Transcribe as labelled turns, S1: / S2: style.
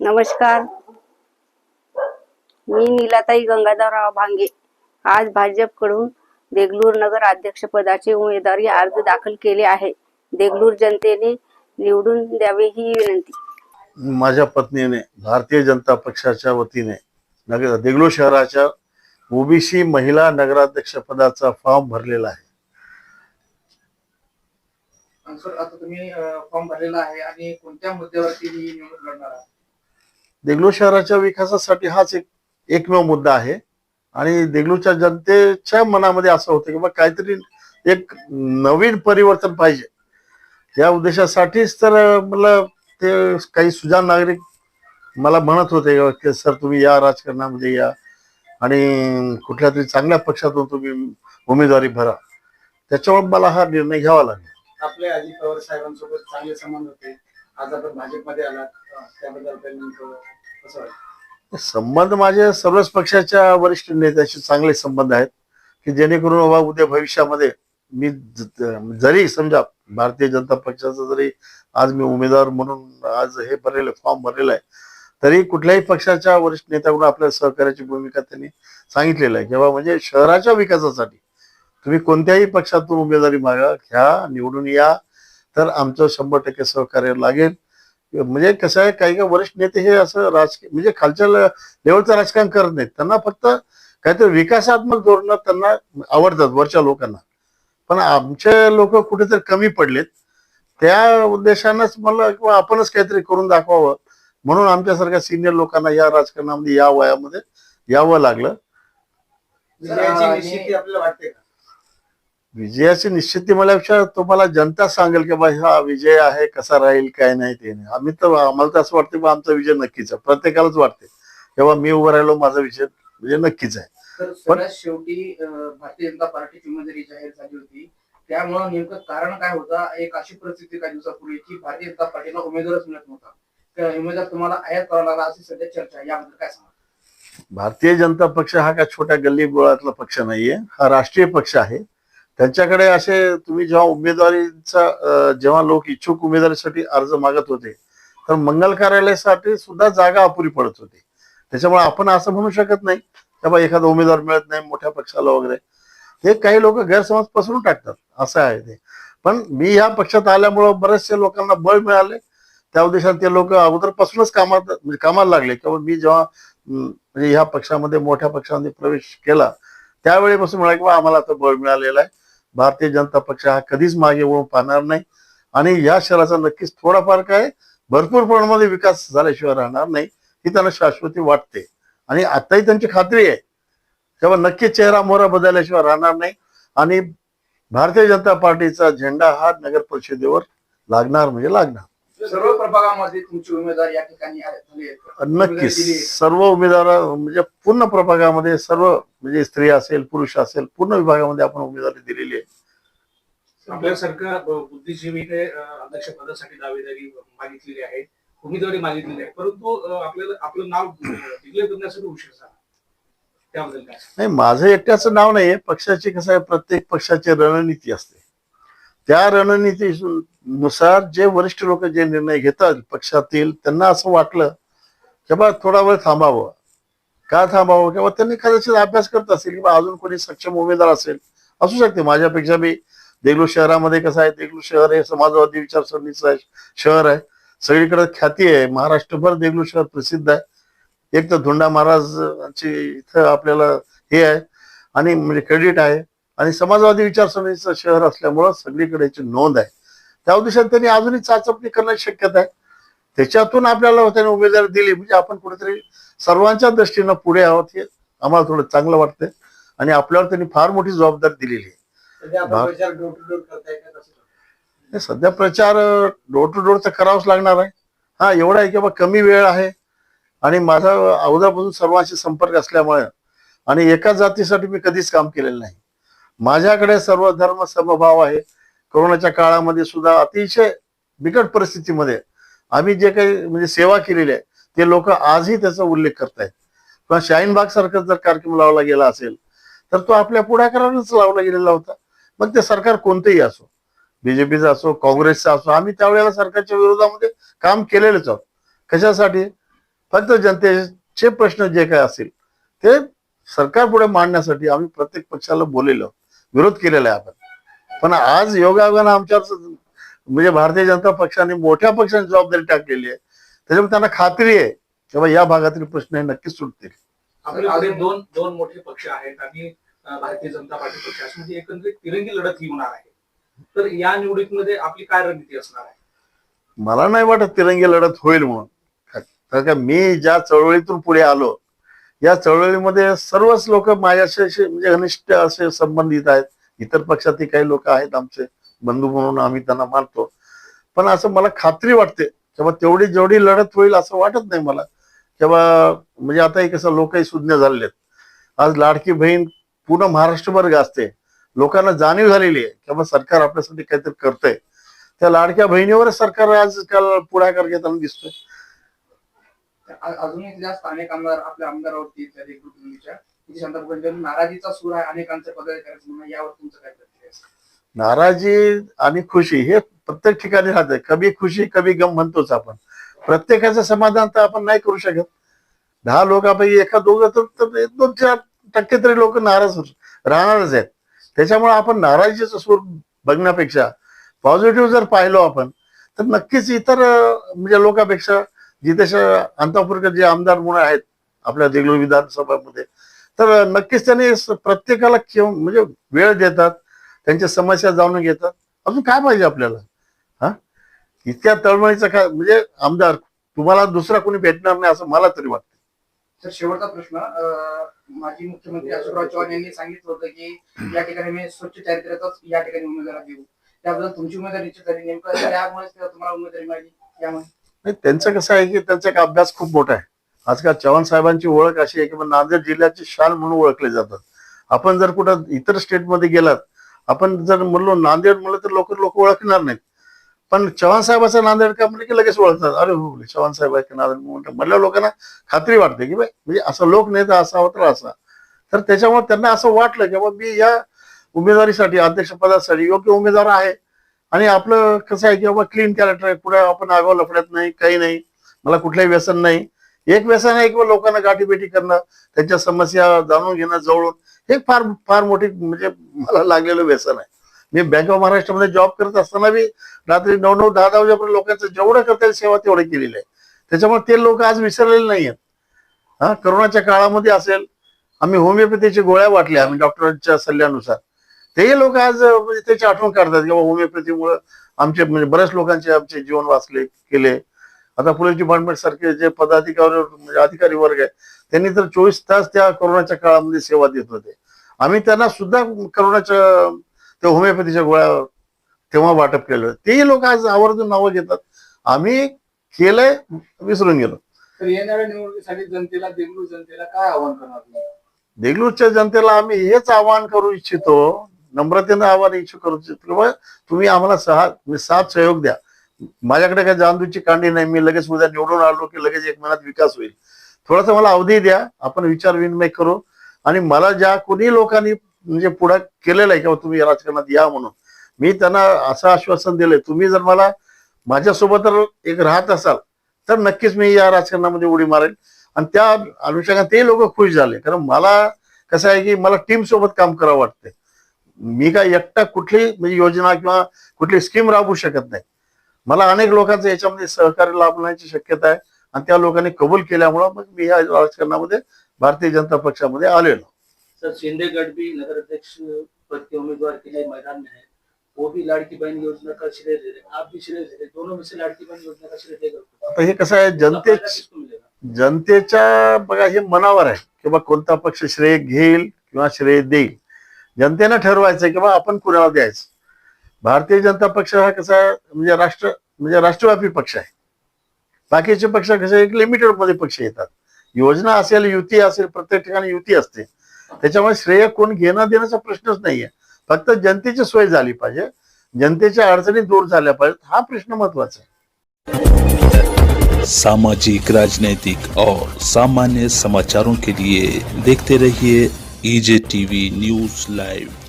S1: नमस्कार. मी नीलाताई गंगाधरराव भांगे. आज भाजपकडून देगलूर नगर अध्यक्षपदाचे उमेदवारी अर्ज दाखल केले आहे. देगलूर जनतेने निवडून द्यावे ही विनंती.
S2: माझ्या पत्नीने भारतीय जनता पक्षाच्या वतीने नगर देगलूर शहराच्या ओबीसी महिला नगराध्यक्ष पदाचा फॉर्म भरलेला आहे.
S3: सर आता तुम्ही फॉर्म भरलेला आहे आणि कोणत्या मुद्द्यावरती ही निवडणूक लढणार आहात?
S2: देगलूर शहराच्या विकासासाठी हाच एक एकमेव मुद्दा आहे. आणि देगलूरच्या जनतेच्या मनामध्ये असं होतं की बा काहीतरी एक नवीन परिवर्तन पाहिजे. या उद्देशासाठीच तर मला ते काही सुजाण नागरिक मला म्हणत होते की सर तुम्ही या राजकारणामध्ये या आणि कुठल्या तरी चांगल्या पक्षातून तुम्ही उमेदवारी भरा. त्याच्यामुळे मला हा निर्णय घ्यावा लागेल.
S3: आपले अजित पवार साहेबांसोबत चांगले संबंध होते. आज आपण भाजपमध्ये आलात. त्याबद्दल कसं
S2: संबंध माझे सर्वच पक्षाच्या वरिष्ठ नेत्याशी चांगले संबंध आहेत की जेणेकरून बाबा उद्या भविष्यामध्ये मी जरी समजा भारतीय जनता पक्षाचा जरी आज मी उमेदवार म्हणून आज हे भरलेलं फॉर्म भरलेलं आहे तरी कुठल्याही पक्षाच्या वरिष्ठ नेत्याकडून आपल्या सहकार्याची भूमिका त्यांनी सांगितलेलं आहे. किंवा म्हणजे शहराच्या विकासासाठी तुम्ही कोणत्याही पक्षातून उमेदवारी मागा घ्या निवडून या तर आमचं शंभर टक्के सहकार्य लागेल. म्हणजे कसं आहे काही काही वरिष्ठ नेते हे असं राजकीय म्हणजे खालच्या लेवलचं राजकारण करत नाहीत. त्यांना फक्त काहीतरी विकासात्मक धोरणं त्यांना आवडतात वरच्या लोकांना. पण आमचे लोक कुठेतरी कमी पडलेत. त्या उद्देशानंच मला किंवा आपणच काहीतरी करून दाखवावं म्हणून आमच्यासारख्या सिनियर लोकांना या राजकारणामध्ये या वयामध्ये यावं लागलं.
S3: आपल्याला वाटते का?
S2: विजयाची निश्चिती म्हणल्यापेक्षा तुम्हाला जनता सांगेल की बा हा विजय आहे कसा राहील काय नाही ते नाही. आम्ही तर आम्हाला तर असं वाटतं की आमचा विजय नक्कीच आहे. प्रत्येकालाच वाटते तेव्हा मी उभं राहिलो माझा विजय म्हणजे नक्कीच आहे.
S3: सगळ्यात शेवटी भारतीय जनता पार्टीची उमेदवारी जाहीर झाली होती. त्यामुळं नेमकं कारण काय होता? एक अशी परिस्थिती काही दिवसापूर्वी की भारतीय जनता पार्टीला उमेदवारच मिळत नव्हता. उमेदवार तुम्हाला आयात करावा लागला अशी सध्या चर्चा याबद्दल काय सांगा
S2: भारतीय जनता पक्ष हा काय छोट्या गल्ली गोळातला पक्ष नाहीये. हा राष्ट्रीय पक्ष आहे. त्यांच्याकडे असे तुम्ही जेव्हा उमेदवारीचा जेव्हा लोक इच्छुक उमेदवारीसाठी अर्ज मागत होते तर मंगल कार्यालयासाठी सुद्धा जागा अपुरी पडत होती. त्याच्यामुळे आपण असं म्हणू शकत नाही की एखादा उमेदवार मिळत नाही मोठ्या पक्षाला वगैरे. हे काही लोक गैरसमज पसरून टाकतात असं आहे ते. पण मी ह्या पक्षात आल्यामुळं बरेचसे लोकांना बळ मिळाले. त्या उद्देशाने ते लोक अगोदरपासूनच कामात म्हणजे कामाला लागले किंवा मी जेव्हा म्हणजे ह्या पक्षामध्ये मोठ्या पक्षामध्ये प्रवेश केला त्यावेळेपासून मला की आम्हाला आता बळ मिळालेलं आहे. भारतीय जनता पक्ष हा कधीच मागे वळून पाहणार नाही. आणि या शहराचा नक्कीच थोडाफार काय भरपूर प्रमाणामध्ये विकास झाल्याशिवाय राहणार नाही ही त्यांना शाश्वती वाटते. आणि आताही त्यांची खात्री आहे. तेव्हा नक्की चेहरा मोहरा बदलल्याशिवाय राहणार नाही. आणि भारतीय जनता पार्टीचा झेंडा हा नगर परिषदेवर लागणार म्हणजे लागणार.
S3: सर्व प्रभागामध्ये तुमची उमेदवार या ठिकाणी झाली दिली
S2: नक्कीच. सर्व उमेदवार म्हणजे पूर्ण प्रभागामध्ये सर्व म्हणजे स्त्री असेल पुरुष असेल पूर्ण विभागामध्ये आपण उमेदवारी दिलेली आहे.
S4: आपल्यासारख्या ब- बुद्धिजीवीने अध्यक्ष पदासाठी दावेदारी मागितलेली आहे. उमेदवारी मागितलेली आहे. परंतु आपल्याला आपलं नाव डिक्लेअर करण्यासाठी उशीर झाला. त्याबद्दल काय
S2: नाही माझं एकट्याचं नाव नाहीये. पक्षाची कसं आहे प्रत्येक पक्षाची रणनीती असते. त्या रणनीतीनुसार जे वरिष्ठ लोक जे निर्णय घेतात पक्षातील त्यांना असं वाटलं की बा थोडा वेळ थांबावं. का थांबावं? किंवा त्यांनी कदाचित अभ्यास करत असेल किंवा अजून कोणी सक्षम उमेदवार असेल असू शकते. माझ्यापेक्षा मी देगलूर शहरामध्ये कसं आहे देगलूर शहर हे समाजवादी विचारसरणीचं आहे- शहर आहे. सगळीकडे ख्याती आहे. महाराष्ट्रभर देगलूर शहर प्रसिद्ध आहे. एक तर धोंडा महाराजांची इथं आपल्याला हे आहे. आणि म्हणजे क्रेडिट आहे. आणि समाजवादी विचारसरणीचं शहर असल्यामुळं सगळीकडे याची नोंद आहे. त्या उद्देशाने त्यांनी अजूनही चाचपणी करण्याची शक्यता आहे. त्याच्यातून आपल्याला त्यांनी उमेदवारी दिली म्हणजे आपण कुठेतरी सर्वांच्या दृष्टीनं पुढे आहोत हे आम्हाला थोडं चांगलं वाटतंय. आणि आपल्यावर त्यांनी फार मोठी जबाबदारी दिलेली आहे.
S3: सध्या प्रचार डोर टू डोर करताय का कसं
S2: हे सध्या प्रचार डोर टू डोर तर करावाच लागणार आहे. हा एवढा आहे की बा कमी वेळ आहे. आणि माझा अगोदरपासून सर्वांशी संपर्क असल्यामुळे आणि एका जातीसाठी मी कधीच काम केलेलं नाही. माझ्याकडे सर्व धर्म समभाव आहे. कोरोनाच्या काळामध्ये सुद्धा अतिशय बिकट परिस्थितीमध्ये आम्ही जे काही म्हणजे सेवा केलेली आहे ते लोक आजही त्याचा उल्लेख करतायत. किंवा शाहीनबाग सारखा जर कार्यक्रम लावला गेला असेल तर तो आपल्या पुढाकारानेच लावला गेलेला होता. मग ते सरकार कोणतेही असो बीजेपीचा असो काँग्रेसचा असो आम्ही त्यावेळेला सरकारच्या विरोधामध्ये काम केलेलेच आहोत. कशासाठी? फक्त जनतेचे प्रश्न जे काय असतील ते सरकार पुढे मांडण्यासाठी आम्ही प्रत्येक पक्षाला बोललेलो विरोध केलेला आहे आपण. पण आज योगायोगानं आमच्यावर म्हणजे भारतीय जनता पक्षाने मोठ्या पक्षाने जबाबदारी टाकलेली आहे. त्याच्यामुळे त्यांना खात्री आहे की बाबा या भागातील प्रश्न हे नक्कीच सुटतील.
S4: आपल्याकडे दोन दोन मोठे पक्ष आहेत आणि भारतीय जनता पार्टी पक्ष अशी म्हणजे एकंदरीत तिरंगी लढत ही होणार आहे. तर या निवडणुकीमध्ये आपली काय रणनीती असणार आहे?
S2: मला नाही वाटत तिरंगी लढत होईल म्हणून. कारण का मी ज्या चळवळीतून पुढे आलो या चळवळीमध्ये सर्वच लोक माझ्याशी असे म्हणजे घनिष्ठ असे संबंधित आहेत. इतर पक्षातील काही लोक आहेत आमचे बंधू म्हणून आम्ही त्यांना मानतो. पण असं मला खात्री वाटते किंवा तेवढी जेवढी लढत होईल असं वाटत नाही मला. किंवा म्हणजे आता कसं लोकही सुज्ञ झालेले आहेत आज लाडकी बहीण पूर्ण महाराष्ट्रभर गाजते. लोकांना जाणीव झालेली आहे किंवा सरकार आपल्यासाठी काहीतरी करतंय. त्या लाडक्या बहिणीवरच सरकार आजकाल पुढाकार घेताना दिसतोय.
S3: अजूनही तिथल्या स्थानिक आमदार आपल्या आमदारावरती त्या नाराजीचा सूर आहे अनेकांचं पदाधिकाऱ्यांचं यावर तुमचं काय प्रतिक्रिया
S2: नाराजी आणि खुशी हे प्रत्येक ठिकाणी राहते. कभी खुशी कभी गम म्हणतोच आपण. प्रत्येकाचं समाधान तर आपण नाही करू शकत. दहा लोकांपैकी एका दोघं तर- दोन चार टक्के तरी लोक नाराज राहणारच आहेत. त्याच्यामुळे आपण नाराजीचा सूर बघण्यापेक्षा पॉझिटिव्ह जर पाहिलो आपण तर नक्कीच इतर म्हणजे लोकांपेक्षा जिथे अंतापूरकर जे आमदार म्हणून आहेत आपल्या देगलूर विधानसभामध्ये तर नक्कीच त्यांनी प्रत्येकाला म्हणजे वेळ देतात त्यांच्या समस्या जाणून घेतात. अजून काय पाहिजे आपल्याला? हा? इतक्या तळमळीचा काय म्हणजे आमदार तुम्हाला दुसरा कोणी भेटणार नाही असं मला तरी वाटतं.
S3: तर शेवटचा प्रश्न माजी मुख्यमंत्री अशोकराव चव्हाण यांनी सांगितलं होतं की या ठिकाणी मी स्वच्छ चारित्र्याचाच या ठिकाणी उमेदवार देऊ. त्याबद्दल तुमची उमेदवारी निश्चित झाली नेमकं त्यामुळेच तुम्हाला उमेदवारी मिळाली यामुळे.
S2: नाही त्यांचं कसं आहे की त्यांचा एक अभ्यास खूप मोठा आहे. आजकाल चव्हाण साहेबांची ओळख अशी आहे की नांदेड जिल्ह्याची शान म्हणून ओळखले जातात. आपण जर कुठं इतर स्टेटमध्ये गेलात आपण जर म्हणलो नांदेड म्हणलं तर लोक लोक ओळखणार नाहीत. पण चव्हाण साहेबाचा नांदेड का म्हणलं की लगेच ओळखतात? अरे हो, हो चव्हाण साहेब आहे नांदेड म्हणतात म्हणल्या लोकांना खात्री वाटते की बाई म्हणजे असा लोक नेता असावा तर असा. तर त्याच्यामुळे त्यांना असं वाटलं की बाबा मी या उमेदवारीसाठी अध्यक्षपदासाठी योग्य उमेदवार आहे. आणि आपलं कसं आहे की बाबा क्लीन कॅरेक्टर आहे कुठे आपण आगाव लफड्यात नाही काही नाही. मला कुठलंही व्यसन नाही. एक व्यसन आहे किंवा लोकांना गाठीभेटी करणं त्यांच्या समस्या जाणून घेणं जवळून हे फार फार मोठी म्हणजे मला लागलेलं व्यसन आहे. मी बँक ऑफ महाराष्ट्रामध्ये जॉब करत असताना बी रात्री नऊ नऊ दहा दहा वाजेपर्यंत लोकांचं जेवढं करता येईल सेवा तेवढे केलेली आहे. त्याच्यामुळे ते लोक आज विसरलेले नाही आहेत. हा करोनाच्या काळामध्ये असेल आम्ही होमिओपॅथीच्या गोळ्या वाटल्या आम्ही डॉक्टरांच्या सल्ल्यानुसार. तेही लोक आज म्हणजे त्याची आठवण काढतात किंवा होमिओपॅथीमुळे आमचे म्हणजे बऱ्याच लोकांचे आमचे जीवन वाचले केले. आता पोलीस डिपार्टमेंट सारखे जे पदाधिकारी म्हणजे अधिकारी वर्ग आहे त्यांनी तर चोवीस तास त्या कोरोनाच्या काळामध्ये सेवा देत होते. आम्ही त्यांना सुद्धा करोनाच्या त्या होमिओपॅथीच्या गोळ्या तेव्हा वाटप केलं. तेही लोक आज आवर्जून नावं घेतात. आम्ही केलंय विसरून गेलो.
S3: तर येणाऱ्या निवडणुकीसाठी जनतेला देगलूर जनतेला काय आव्हान करणार?
S2: देगलूरच्या जनतेला आम्ही हेच आवाहन करू इच्छितो नम्रतेनं आवाहन इच्छू करू इच्छितो की तुम्ही आम्हाला सहा म्हणजे मी साथ सहयोग द्या. माझ्याकडे काय जांदूची कांडी नाही मी लगेच उद्या निवडून आलो की लगेच एक महिन्यात विकास होईल. थोडासा मला अवधी द्या आपण विचार विनिमय करू. आणि मला ज्या कोणी लोकांनी म्हणजे पुढे केलेलं आहे किंवा तुम्ही राजकारणात या म्हणून मी त्यांना असं आश्वासन दिलंय तुम्ही जर मला माझ्यासोबत जर एक राहत असाल तर नक्कीच मी या राजकारणामध्ये उडी मारेल. आणि त्या अनुषंगाने ते लोक खुश झाले. कारण मला कसं आहे की मला टीम सोबत काम करावं वाटतंय. मी काय एकटा कुठली म्हणजे योजना किंवा कुठली स्कीम राबवू शकत नाही. मला अनेक लोकांचं याच्यामध्ये सहकार्य लाभण्याची शक्यता आहे आणि त्या लोकांनी कबूल केल्यामुळं मग मी या राजकारणामध्ये भारतीय जनता पक्षामध्ये आलेलो.
S5: सर शिंदे भी नगर अध्यक्ष पद के उम्मीदवार के लिए मैदान में है. वो भी लाड़की बहन योजना का श्रेय दे रहे आप भी श्रेय दे रहे दोनों में से लाड़की बहन योजना का श्रेय देगा
S2: आता हे कसं आहे जनते जनतेच्या बघा हे मनावर आहे की बा कोणता पक्ष श्रेय घेईल किंवा श्रेय देईल. जनतेनं ठरवायचं की बा आपण कुणाला द्यायचं. भारतीय जनता पक्ष हा कसा म्हणजे राष्ट्र म्हणजे राष्ट्रव्यापी पक्ष आहे. बाकीचे पक्ष कसे एक लिमिटेडमध्ये पक्ष येतात. योजना असेल युती असेल प्रत्येक ठिकाणी युती असते. त्याच्यामुळे श्रेय कोण घेणं देण्याचा प्रश्नच नाहीये. फक्त जनतेची सोय झाली पाहिजे. जनतेच्या अडचणी दूर झाल्या पाहिजेत. हा प्रश्न महत्त्वाचा आहे.
S6: सामाजिक राजनैतिक और सामान्य समाचारों के लिए देखते रहिए EJTV News Live.